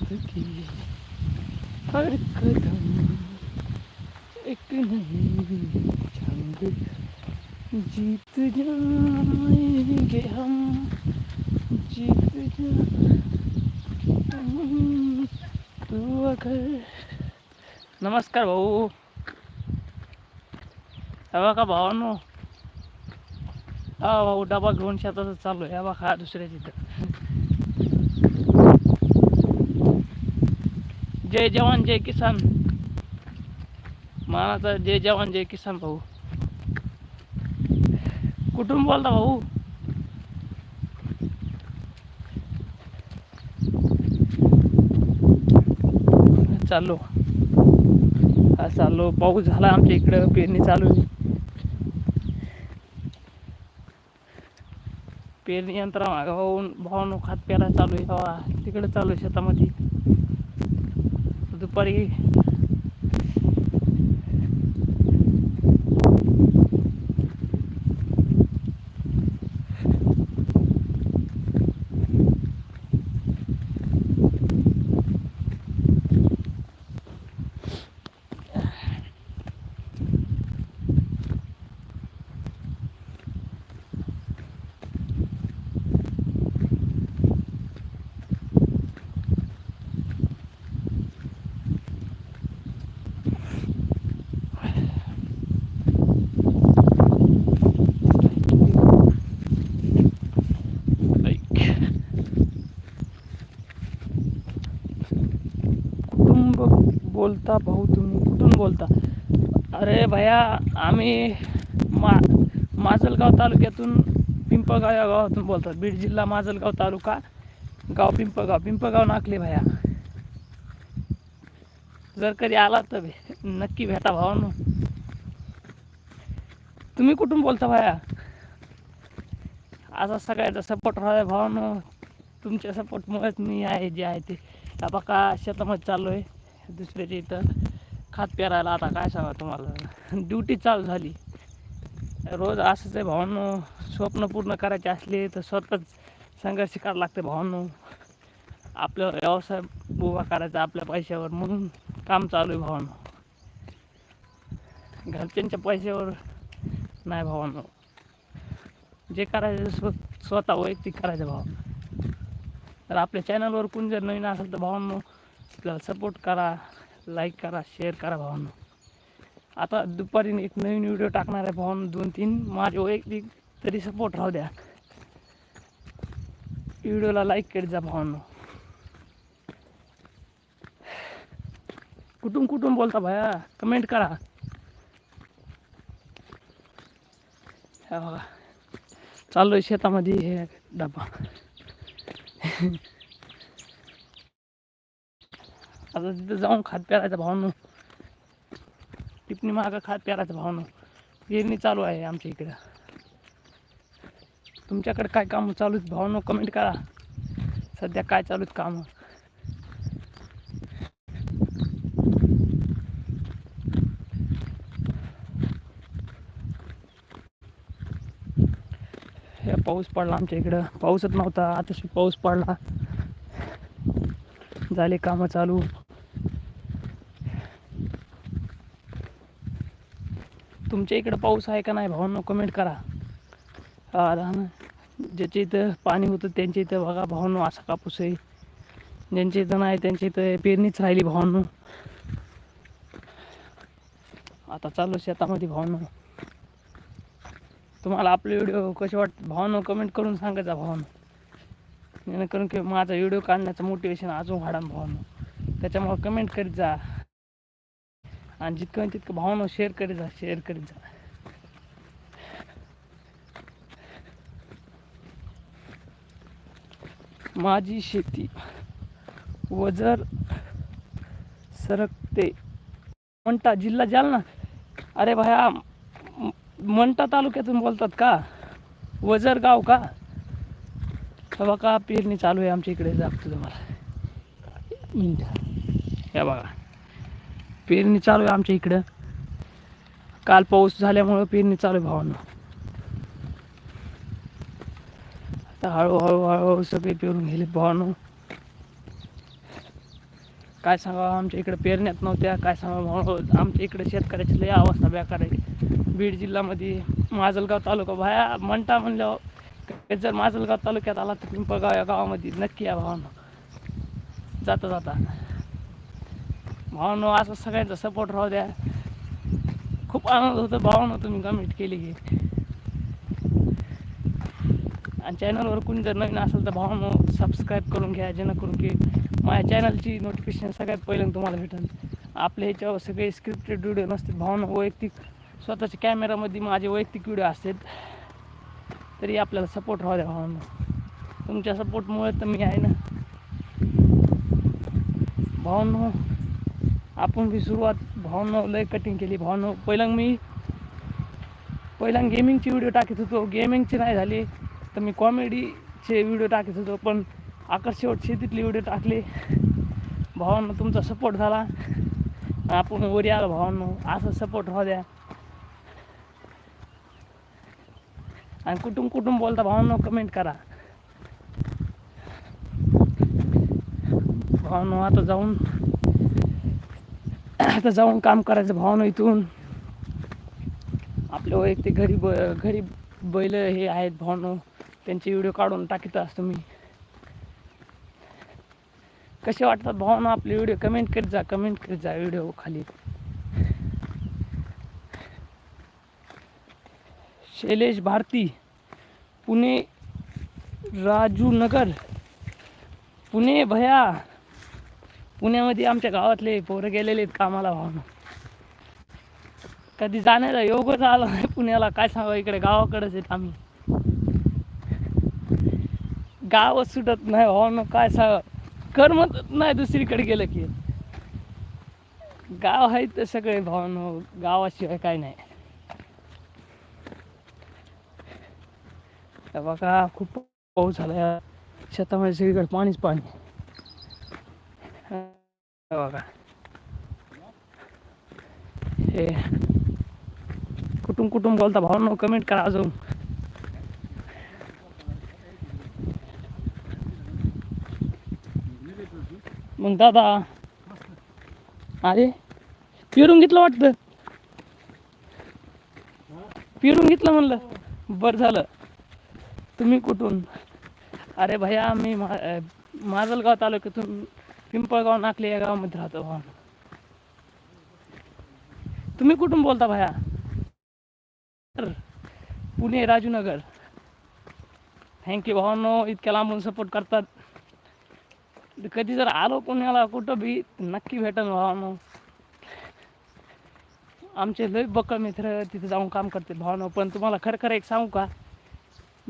जिंदगी हर कदम एक नई जंग जीत जाएंगे हम जीत जाएंगे तू अगर नमस्कार भाऊ हे बघा भावानो हा भाऊ डबा घेऊन शेतात चालू आहे हे बघा दुसऱ्या तिथं जय जवान जय किसान. मानाचा जय जवान जय किसान भाऊ. कुठून बोलता भाऊ? चाललो. हा चाललो. पाऊस झाला आमच्या इकडं. पेरणी चालू आहे. पेरणी यंत्र भाऊन भावनो खात प्यायला चालू आहे. तिकडे चालू आहे शेतामध्ये. दुपारी ऐक. कुठून ब- बोलता भाऊ तुम्ही कुठून बोलता? अरे भैया आम्ही मा माजलगाव तालुक्यातून पिंपळगाव या गावातून बोलतात. बीड जिल्हा माजलगाव तालुका गाव पिंपळगाव. पिंपळगाव नाकले भया. जर कधी आला तर नक्की भेटा भावानो. तुम्ही कुठून बोलता भया? असा सगळ्याचा सपोर्ट राहा भावानं. तुमच्या सपोर्टमुळेच मी आहे जे आहे ते. आता बघा शेतामध्ये चालू आहे दुसऱ्याच्या इथं खात पेरायला आता काय सांगा तुम्हाला. ड्युटी चालू झाली. रोज असंच आहे भावांनो. स्वप्न पूर्ण करायचे असले तर स्वतःच संघर्ष करायला लागते भावांनो. आपला व्यवसाय उभा करायचा आपल्या पैशावर. म्हणून काम चालू आहे भावांनो. घरच्यांच्या पैशावर नाही भावांनो. जे करायचं स्व स्वतः वैयक्तिक करायचं भाव तर आपल्या चॅनलवर कोण जर नवीन असेल तर भावांनो आपल्याला सपोर्ट करा लाईक करा शेअर करा भावांनो. आता दुपारी एक नवीन व्हिडिओ टाकणार आहे भावांनो दोन तीन. माझे वैयक्तिक तरी सपोर्ट राहू द्या. व्हिडिओला लाईक करीत जा भावांनो. कुठून कुठून बोलता भाया? कमेंट करा. हे बघा. आहे शेतामध्ये हे डबा. आता तिथं जाऊन खात प्यारायचा भावनो टिपणी मागं खात प्यारायचा भावनो पेरणी चालू आहे आमच्या इकडं. तुमच्याकडे काय काम चालू आहेत? भावनो कमेंट करा. सध्या काय चालू आहेत कामं? पाऊस पडला आमच्या इकडं. पाऊसच नव्हता. आताशी पाऊस पडला. झाले कामं चालू. तुमच्या इकडं पाऊस आहे का नाही भावांनो कमेंट करा. राहणं ज्याच्या इथं पाणी होतं त्यांच्या इथं बघा भावांनो असा कापूस आहे. ज्यांच्या इथं नाही त्यांच्या इथं पेरणीच राहिली भावांनो. आता चालू शेतामध्ये भावांनो. तुम्हाला आपले व्हिडिओ कसे वाटत भावानं कमेंट करून सांगायचा भावानं. जेणेकरून की माझा व्हिडिओ काढण्याचं मोटिवेशन अजून वाढा भावानं. त्याच्यामुळं कमेंट करीत जा. आणि जितकं तितकं भावना शेअर करीत जा शेअर करीत जा. माझी शेती वजर सरकते. मंटा जिल्हा जालना. अरे भाया मंटा तालुक्यातून बोलतात का? वजर गाव का? बघा पेरणी चालू आहे आमच्या इकडे. दाखवतो तुम्हाला. एक या बघा. पेरणी चालू आहे आमच्या इकडं. काल पाऊस झाल्यामुळं पेरणी चालू आहे भावानं. आता हळूहळू हळूहळू सगळे पेरून गेले भावानं. काय सांगावं आमच्या इकडे पेरण्यात नव्हत्या. काय सांगावं भाऊ आमच्या इकडे शेतकऱ्याची लय अवस्था बेकार आहे. बीड जिल्ह्यामध्ये माजलगाव तालुका भाया म्हणता म्हणल्यावर जर माजलगाव तालुक्यात आला तर पिंपळगाव या गावामध्ये. नक्की या भावानं. जाता जाता. भावानं असं सगळ्यांचा सपोर्ट राहू द्या. खूप आनंद होतो भावानं तुम्ही कमेंट केली की आणि चॅनलवर कोणी जर नवीन असेल तर भावानं सबस्क्राईब करून घ्या जेणेकरून की माझ्या चॅनलची नोटिफिकेशन सगळ्यात पहिल्यांदा तुम्हाला भेटेल. आपल्या ह्याच्यावर सगळे स्क्रिप्टेड व्हिडिओ नसतात भावना वैयक्तिक स्वतःच्या कॅमेरामध्ये माझे वैयक्तिक व्हिडिओ असतात तरी आपल्याला सपोर्ट राहू द्या भावना. तुमच्या सपोर्टमुळे तर मी आहे ना. भावनो आपण बी सुरुवात भावनं लय कटिंग केली. भावनं पहिलं मी पहिला गेमिंगची व्हिडिओ टाकत होतो. गेमिंगची नाही झाली तर मी कॉमेडीचे व्हिडिओ टाकत होतो. पण आकर्ष शेतीतले व्हिडिओ टाकले. भावांनो तुमचा सपोर्ट झाला. आपण वरी आलो भावांनो. असं सपोर्ट राहू द्या. आणि कुटुंब कुटुंब बोलता भावांनो कमेंट करा. भावांनो आता जाऊन आता जाऊन काम करायचं भावना इथून. आपल्या वैयक्तिक घरी ब घरी बैल हे आहेत भावनो. त्यांचे व्हिडिओ काढून टाकीत असतो मी कसे वाटतात भावना? आपले व्हिडिओ कमेंट करीत जा कमेंट करीत जा व्हिडिओ खाली. शैलेश भारती पुणे राजू नगर. पुणे भया. पुण्यामध्ये आमच्या गावातले पोरं गेलेले आहेत कामाला भावना. कधी जाण्याला योगच आला नाही पुण्याला काय सांगावं इकडे गावाकडेच आहेत आम्ही. गावच सुटत नाही भावना काय सांगा करमत नाही दुसरीकडे गेलं की. गाव आहे तर सगळे भावनो गावाशिवाय काय नाही. बघा खूप पाऊस झाला शेतामध्ये सगळीकडे पाणीच पाणी. बघा. हे. कुठून कुठून बोलता भावना कमेंट करा अजून. मग दादा. अरे पिरून घेतलं वाटतं. पिरून घेतलं म्हणलं. बरं झालं. तुम्ही कुठून? अरे भैया मी मा माजलगाव तालुक्यातून पिंपळगाव नाकले या गावामध्ये राहतो भाऊ. तुम्ही कुठून बोलता भाया? तर पुणे राजूनगर. थँक्यू भावांनो इतक्या लांबून सपोर्ट करतात. कधी जर आलो पुण्याला कुठं बी नक्की भेटन भावानो. आमचे लय बक्कळ मित्र तिथे जाऊन काम करते भावानो. पण तुम्हाला खरं खरं एक सांगू का?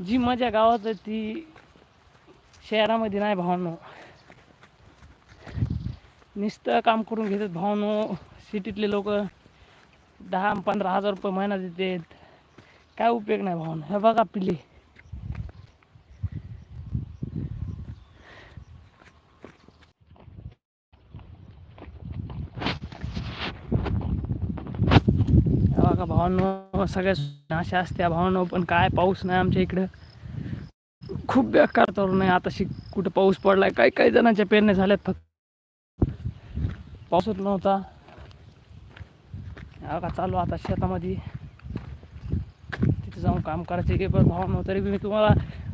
जी मजा गावात आहे ती शहरामध्ये नाही भावानो. नुसतं काम करून घेतात भावानो. सिटीतले लोक दहा पंधरा हजार रुपये महिना देतात. काय उपयोग नाही भावानो. हे बघा पिले हे बघा भावांनो सगळ्या अशा असत्या भावांनो पण काय पाऊस नाही आमच्या इकडं. खूप बेकार तरुण आहे. आता शिक कुठं पाऊस पडलाय. काही काही जणांच्या पेरण्या झाल्यात फक्त. पाऊसच नव्हता. का चालू आता शेतामध्ये. तिथे जाऊन काम करायचे की पण भावांनो तरी बी मी तुम्हाला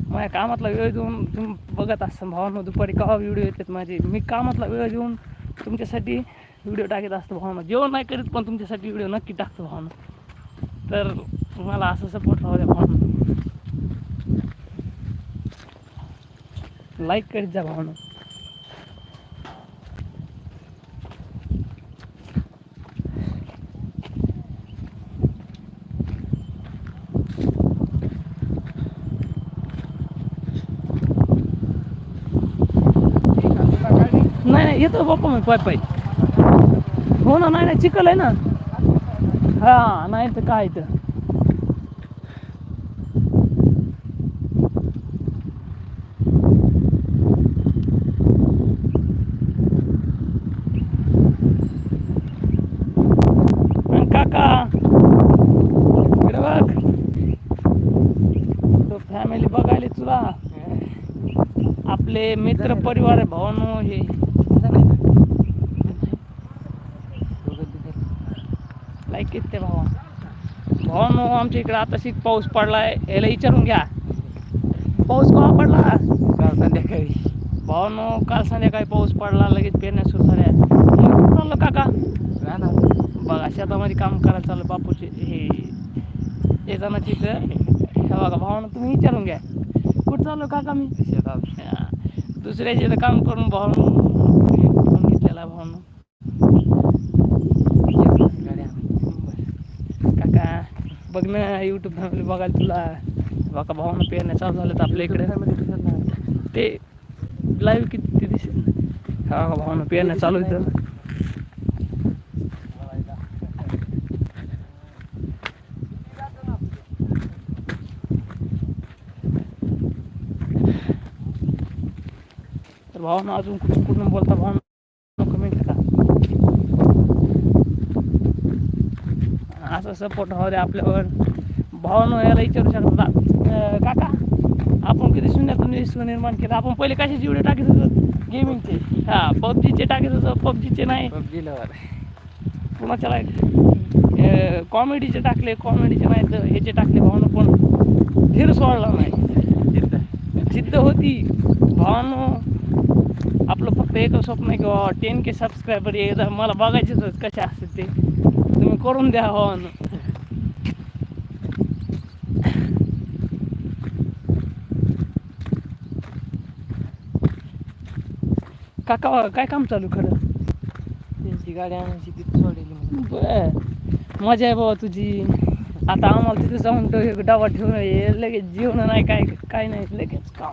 माझ्या कामातला वेळ देऊन तुम्ही बघत असता भावांनो दुपारी केव्हा व्हिडिओ येतात माझे. मी कामातला वेळ देऊन तुमच्यासाठी व्हिडिओ टाकत असतो भावना. जेवण नाही करीत पण तुमच्यासाठी व्हिडिओ नक्की टाकतो भावना. तर मला असं सपोर्ट राहू द्या भावना. लाईक करीत जा भावना. नाही येतो बाप्पा मी पाय पाय. हो ना नाही नाही चिखल आहे ना. हा नाही तर काय तर. फॅमिली बघायला तुला आपले मित्र परिवार आहे भावानो हे. किती भावा? भावानो आमच्या इकडे आता शिक पाऊस पडलाय याला विचारून घ्या. पाऊस केव्हा पडला? काल संध्याकाळी. भावानो काल संध्याकाळी पाऊस पडला लगेच पेरण्या सुरू झाल्या. मग चाललं काका? राहणार. बघा शेतामध्ये काम करायला चाललं बापूचे हे येताना तिथं. हे बघा भावानं तुम्ही विचारून घ्या. कुठं चाललो काका मी? शेतात. दुसऱ्याच्या इथं काम करून भावानं हे करून घेतलेला आहे भावानं गाड्या काका बघ ना यूट्यूब फॅमिली बघायला तुला. बाका भावानं पेरण्या चालू झाल्यात आपल्या इकडे. ते लाईव्ह किती दिसेल? हा हा भावानं पेरण्या चालू इथं तर भावानं अजून कुठून कुठून बोलता भावना कमेंट करा असं सपोर्ट हवं द्या आपल्यावर. भावानं याला विचारू शकता. अं, काका आपण किती शून्यातून विश्व निर्माण केलं? आपण पहिले कशाचे व्हिडिओ टाकत होतो? गेमिंगचे हा पबजीचे टाकत होतो. पबजीचे नाही. पबजी लवर कुणाच्याला कॉमेडीचे टाकले. कॉमेडीचे नाही तर ह्याचे टाकले. भावानं पण धीर सोडला नाही. जिद्द. होती. भावानं आपलं फक्त एकच स्वप्न आहे की बाबा टेन के सबस्क्रायबर एकदा मला बघायचेच कसे असते ते. तुम्ही करून द्या भावानं. काका काय काम चालू खरं? त्यांची गाडी आणायची तिथे सोडलेली म्हणून. बर. मजा आहे बाबा तुझी. आता आम्हाला तिथे जाऊन तो एक डबा ठेवून ये. लगेच जेवण नाही काय काय नाही लगेच काम.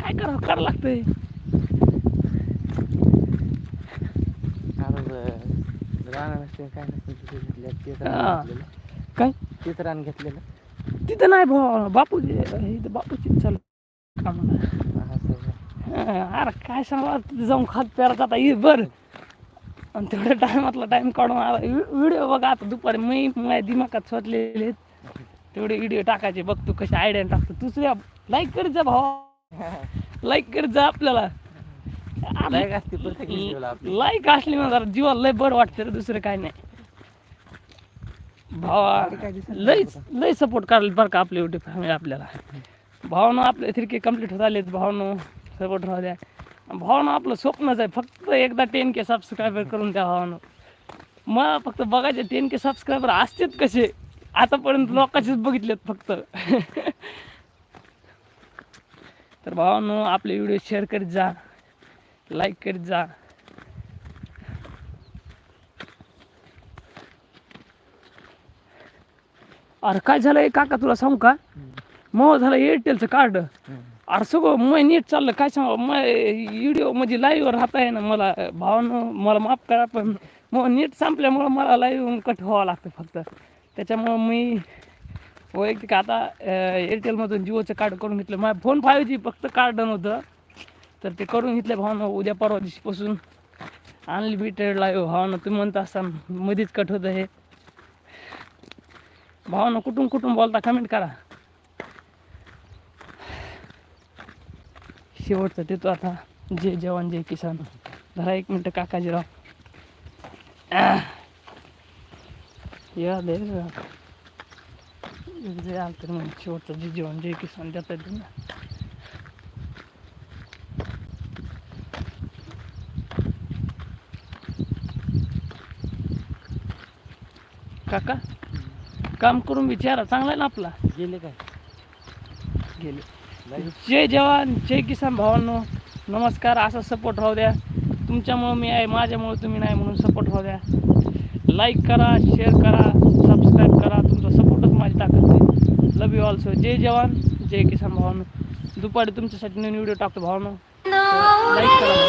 काय करावं करावं लागतंय. नसते काय नसते तिथे घेतल्या तेच हा. रान घेतलेलं. काय? तेच रान घेतलेलं. तिथं नाही भाऊ बापूजी इथं बापूची चालू कामाला अरे काय सांगा जाऊन खात प्यारात आता ये बर आणि तेवढ्या टायमातला टाइम काढून आला. व्हिडिओ बघा आता दुपारी मी माझ्या दिमागात स्वतलेले आहेत. तेवढे व्हिडिओ टाकायचे. बघ तू कसे आयडिया टाकतो. तुझ्या लाईक करीत जा भावा. लाईक करीत जा आपल्याला. लाईक असते लाईक असली ना जरा जीवाला लय बरं वाटतं रे दुसरं काय नाही. भावा लय बघा. लय सपोर्ट करायला बरं का आपले युट्यूब फॅमिली आपल्याला. भावनं आपले थ्री कंप्लीट होत आलेत भावनं सपोर्ट राहू द्या. भावनं आपलं स्वप्नच आहे. फक्त एकदा टेन के सबस्क्रायबर करून द्या भावनं. मला फक्त बघायचे टेन के सबस्क्रायबर असतेच कसे? आतापर्यंत लोकांचेच बघितलेत फक्त. तर भावानं आपले व्हिडिओ शेअर करीत जा. लाईक करीत जा. अरे काय झालंय? काका तुला सांगू का? मग झालं एअरटेलचं कार्ड. अरे सगळं मग नीट चाललं काय सांगा? मग व्हिडिओ म्हणजे लाईव्ह राहता आहे ना मला. भावानं मला माफ करा पण मग नीट संपल्यामुळं मला लाईव्ह कट व्हावं लागतं फक्त. त्याच्यामुळं मी वैयक्तिक आता एअरटेलमधून जिओचं कार्ड करून घेतलं. माझ्या फोन फायव्ह जी फक्त कार्ड नव्हतं तर ते करून घेतलं भावानं उद्या परवा दिवशीपासून. अनलिमिटेड लाईव्ह भावानं तुम्ही म्हणता असताना मध्येच कट होतं हे. भावानं कुठून कुठून बोलता? कमेंट करा. शेवटचं देतो आता. जय जवान जय किसान. धरा एक मिनटं काकाजीराव. या दे जय आलं तर मग शेवटचं जय जवान जय किसान देता येते ना काका काम करून विचारा. चांगला आहे ना आपला? गेले काय? गेले. जय जवान जय किसान भावांनो. नमस्कार असा सपोर्ट राहू द्या. तुमच्यामुळं मी आहे माझ्यामुळं तुम्ही नाही म्हणून सपोर्ट राहू द्या. लाईक करा शेअर करा सबस्क्राईब करा. तुमचा सपोर्टच माझी ताकद आहे. लव यू ऑल्सो जय जवान जय किसान भावांनो. दुपारी तुमच्यासाठी नवीन व्हिडिओ टाकतो भावनो. लाईक करा.